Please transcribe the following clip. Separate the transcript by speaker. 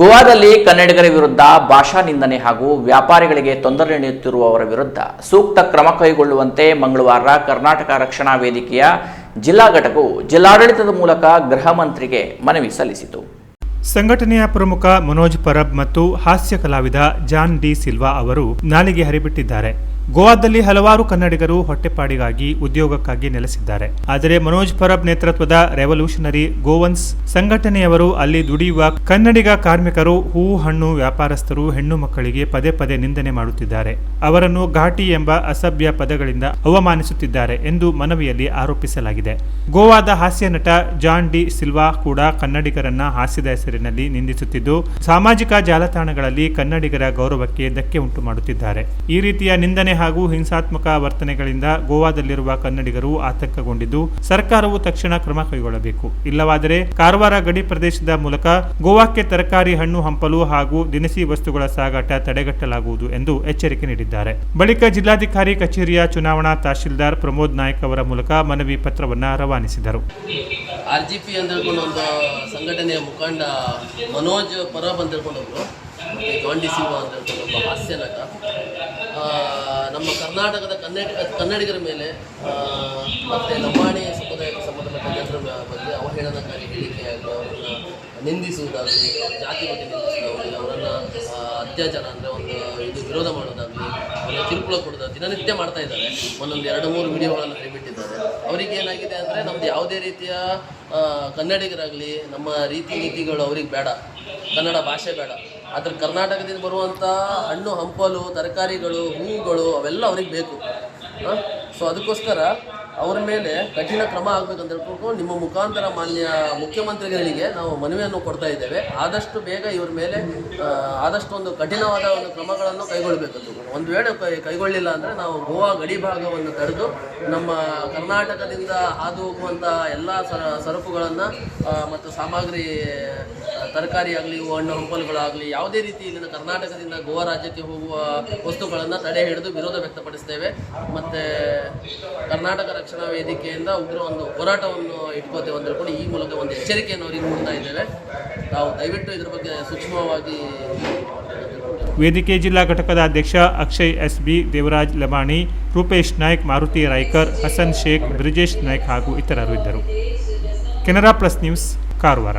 Speaker 1: ಗೋವಾದಲ್ಲಿ ಕನ್ನಡಿಗರ ವಿರುದ್ಧ ಭಾಷಾ ನಿಂದನೆ ಹಾಗೂ ವ್ಯಾಪಾರಿಗಳಿಗೆ ತೊಂದರೆ ನೀಡುತ್ತಿರುವವರ ವಿರುದ್ಧ ಸೂಕ್ತ ಕ್ರಮ ಕೈಗೊಳ್ಳುವಂತೆ ಮಂಗಳವಾರ ಕರ್ನಾಟಕ ರಕ್ಷಣಾ ವೇದಿಕೆಯ ಜಿಲ್ಲಾ ಘಟಕವು ಜಿಲ್ಲಾಡಳಿತದ ಮೂಲಕ ಗೃಹ ಮಂತ್ರಿಗೆ ಮನವಿ ಸಲ್ಲಿಸಿತು.
Speaker 2: ಸಂಘಟನೆಯ ಪ್ರಮುಖ ಮನೋಜ್ ಪರಬ್ ಮತ್ತು ಹಾಸ್ಯ ಕಲಾವಿದ ಜಾನ್ ಡಿ ಸಿಲ್ವಾ ಅವರು ನಾಲಿಗೆ ಹರಿಬಿಟ್ಟಿದ್ದಾರೆ. ಗೋವಾದಲ್ಲಿ ಹಲವಾರು ಕನ್ನಡಿಗರು ಹೊಟ್ಟೆಪಾಡಿಗಾಗಿ ಉದ್ಯೋಗಕ್ಕಾಗಿ ನೆಲೆಸಿದ್ದಾರೆ. ಆದರೆ ಮನೋಜ್ ಪರಬ್ ನೇತೃತ್ವದ ರೆವಲ್ಯೂಷನರಿ ಗೋವನ್ಸ್ ಸಂಘಟನೆಯವರು ಅಲ್ಲಿ ದುಡಿಯುವ ಕನ್ನಡಿಗ ಕಾರ್ಮಿಕರು ಹೂವು ಹಣ್ಣು ವ್ಯಾಪಾರಸ್ಥರು, ಹೆಣ್ಣು ಮಕ್ಕಳಿಗೆ ಪದೇ ಪದೇ ನಿಂದನೆ ಮಾಡುತ್ತಿದ್ದಾರೆ. ಅವರನ್ನು ಘಾಟಿ ಎಂಬ ಅಸಭ್ಯ ಪದಗಳಿಂದ ಅವಮಾನಿಸುತ್ತಿದ್ದಾರೆ ಎಂದು ಮನವಿಯಲ್ಲಿ ಆರೋಪಿಸಲಾಗಿದೆ. ಗೋವಾದ ಹಾಸ್ಯ ನಟ ಜಾನ್ ಡಿ ಸಿಲ್ವಾ ಕೂಡ ಕನ್ನಡಿಗರನ್ನ ಹಾಸ್ಯದ ಹೆಸರಿನಲ್ಲಿ ನಿಂದಿಸುತ್ತಿದ್ದು, ಸಾಮಾಜಿಕ ಜಾಲತಾಣಗಳಲ್ಲಿ ಕನ್ನಡಿಗರ ಗೌರವಕ್ಕೆ ಧಕ್ಕೆ ಉಂಟು ಮಾಡುತ್ತಿದ್ದಾರೆ. ಈ ರೀತಿಯ ನಿಂದನೆ ಹಾಗೂ ಹಿಂಸಾತ್ಮಕ ವರ್ತನೆಗಳಿಂದ ಗೋವಾದಲ್ಲಿರುವ ಕನ್ನಡಿಗರು ಆತಂಕಗೊಂಡಿದ್ದು, ಸರ್ಕಾರವು ತಕ್ಷಣ ಕ್ರಮ ಕೈಗೊಳ್ಳಬೇಕು. ಇಲ್ಲವಾದರೆ ಕಾರವಾರ ಗಡಿ ಪ್ರದೇಶದ ಮೂಲಕ ಗೋವಾಕ್ಕೆ ತರಕಾರಿ ಹಣ್ಣು ಹಂಪಲು ಹಾಗೂ ದಿನಸಿ ವಸ್ತುಗಳ ಸಾಗಾಟ ತಡೆಗಟ್ಟಲಾಗುವುದು ಎಂದು ಎಚ್ಚರಿಕೆ ನೀಡಿದ್ದಾರೆ. ಬಳಿಕ ಜಿಲ್ಲಾಧಿಕಾರಿ ಕಚೇರಿಯ ಚುನಾವಣಾ ತಹಶೀಲ್ದಾರ್ ಪ್ರಮೋದ್ ನಾಯಕ್ ಅವರ ಮೂಲಕ ಮನವಿ ಪತ್ರವನ್ನು ರವಾನಿಸಿದರು.
Speaker 3: ಆರ್ಜಿಪಿ ಅಂತ ಒಂದು ಸಂಘಟನೆಯ ಮುಖಂಡ ಮನೋಜ್ ಪರ ಮತ್ತು ಜಾನ್ ಡಿ ಸಿಲ್ವಾ ಅಂತ ಒಬ್ಬ ಹಾಸ್ಯ ನಟ. ನಮ್ಮ ಕರ್ನಾಟಕದ ಕನ್ನಡ, ಕನ್ನಡಿಗರ ಮೇಲೆ ಮತ್ತು ಲಂಬಾಣಿ ಸಮುದಾಯಕ್ಕೆ ಸಂಬಂಧಪಟ್ಟ ಜನರ ಬಗ್ಗೆ ಅವಹೇಳನಕಾರಿ ಹೇಳಿಕೆಯಾಗಲಿ ಅವರನ್ನು ನಿಂದಿಸುವುದಾಗಲಿ, ಜಾತಿ ಬಗ್ಗೆ ನಿಂದಿಸುವುದಾಗಲಿ, ಅವರನ್ನು ಅತ್ಯಾಚಾರ ಅಂದರೆ ಒಂದು ಇದು ವಿರೋಧ ಮಾಡೋದಾಗಲಿ ಅವರ ಕಿರುಕುಳ ಕೊಡೋದು ದಿನನಿತ್ಯ ಮಾಡ್ತಾ ಇದ್ದಾರೆ. ಒಂದೊಂದು ಎರಡು ಮೂರು ವಿಡಿಯೋಗಳನ್ನು ಹರಿಬಿಟ್ಟಿದ್ದಾರೆ ಅವರಿಗೆ ಏನಾಗಿದೆ ಅಂದರೆ ನಮ್ದು ಯಾವುದೇ ರೀತಿಯ ಕನ್ನಡಿಗರಾಗಲಿ, ನಮ್ಮ ರೀತಿ ನೀತಿಗಳು ಅವ್ರಿಗೆ ಬೇಡ. ಕನ್ನಡ ಭಾಷೆ ಬೇಡ. ಅದ್ರ ಕರ್ನಾಟಕದಿಂದ ಬರುವಂಥ ಹಣ್ಣು, ಹಂಪಲು, ತರಕಾರಿಗಳು ಹೂವುಗಳು ಅವೆಲ್ಲ ಅವ್ರಿಗೆ ಬೇಕು. ಸೊ ಅದಕ್ಕೋಸ್ಕರ ಅವ್ರ ಮೇಲೆ ಕಠಿಣ ಕ್ರಮ ಆಗ್ಬೇಕಂತ ಹೇಳ್ಕೊಂಡು ನಿಮ್ಮ ಮುಖಾಂತರ ಮಾನ್ಯ ಮುಖ್ಯಮಂತ್ರಿಗಳಿಗೆ ನಾವು ಮನವಿಯನ್ನು ಕೊಡ್ತಾ ಇದ್ದೇವೆ. ಆದಷ್ಟು ಬೇಗ ಇವ್ರ ಮೇಲೆ ಆದಷ್ಟು ಒಂದು ಕಠಿಣವಾದ ಒಂದು ಕ್ರಮಗಳನ್ನು ಕೈಗೊಳ್ಳಬೇಕಂತ ಒಂದು ವೇಳೆ ಕೈ, ಕೈಗೊಳ್ಳಿಲ್ಲ ಅಂದರೆ ನಾವು ಗೋವಾ ಗಡಿ ಭಾಗವನ್ನು ತಡೆದು ನಮ್ಮ ಕರ್ನಾಟಕದಿಂದ ಹಾದು ಹೋಗುವಂಥ ಎಲ್ಲ ಸರ, ಸರಕುಗಳನ್ನು ಮತ್ತು ಸಾಮಗ್ರಿ ತರಕಾರಿ ಆಗಲಿ ಹಣ್ಣು, ಹಂಪಲುಗಳಾಗಲಿ, ಯಾವುದೇ ರೀತಿ ಇಲ್ಲಿನ ಕರ್ನಾಟಕದಿಂದ ಗೋವಾ ರಾಜ್ಯಕ್ಕೆ ಹೋಗುವ ವಸ್ತುಗಳನ್ನು ತಡೆ ಹಿಡಿದು ವಿರೋಧ ವ್ಯಕ್ತಪಡಿಸ್ತೇವೆ. ಮತ್ತು ಕರ್ನಾಟಕ ರಕ್ಷಣಾ ವೇದಿಕೆಯಿಂದ ಉಗ್ರ ಒಂದು ಹೋರಾಟವನ್ನು ಇಟ್ಕೋತೇವೆ ಅಂತ ಹೇಳ್ಕೊಂಡು ಈ ಮೂಲಕ ಒಂದು ಎಚ್ಚರಿಕೆಯನ್ನು ಅವರಿಗೆ ಕೊಡ್ತಾ ಇದ್ದೇವೆ. ನಾವು ದಯವಿಟ್ಟು ಇದರ ಬಗ್ಗೆ ಸೂಕ್ಷ್ಮವಾಗಿ
Speaker 2: ವೇದಿಕೆ ಜಿಲ್ಲಾ ಘಟಕದ ಅಧ್ಯಕ್ಷ ಅಕ್ಷಯ್ ಎಸ್ ಬಿ ದೇವರಾಜ್ ಲಮಾಣಿ, ರೂಪೇಶ್ ನಾಯ್ಕ್, ಮಾರುತಿ ರಾಯ್ಕರ್, ಹಸನ್ ಶೇಖ್, ಬ್ರಿಜೇಶ್ ನಾಯ್ಕ್ ಹಾಗೂ ಇತರರು ಇದ್ದರು. Canara plus news, Karwar.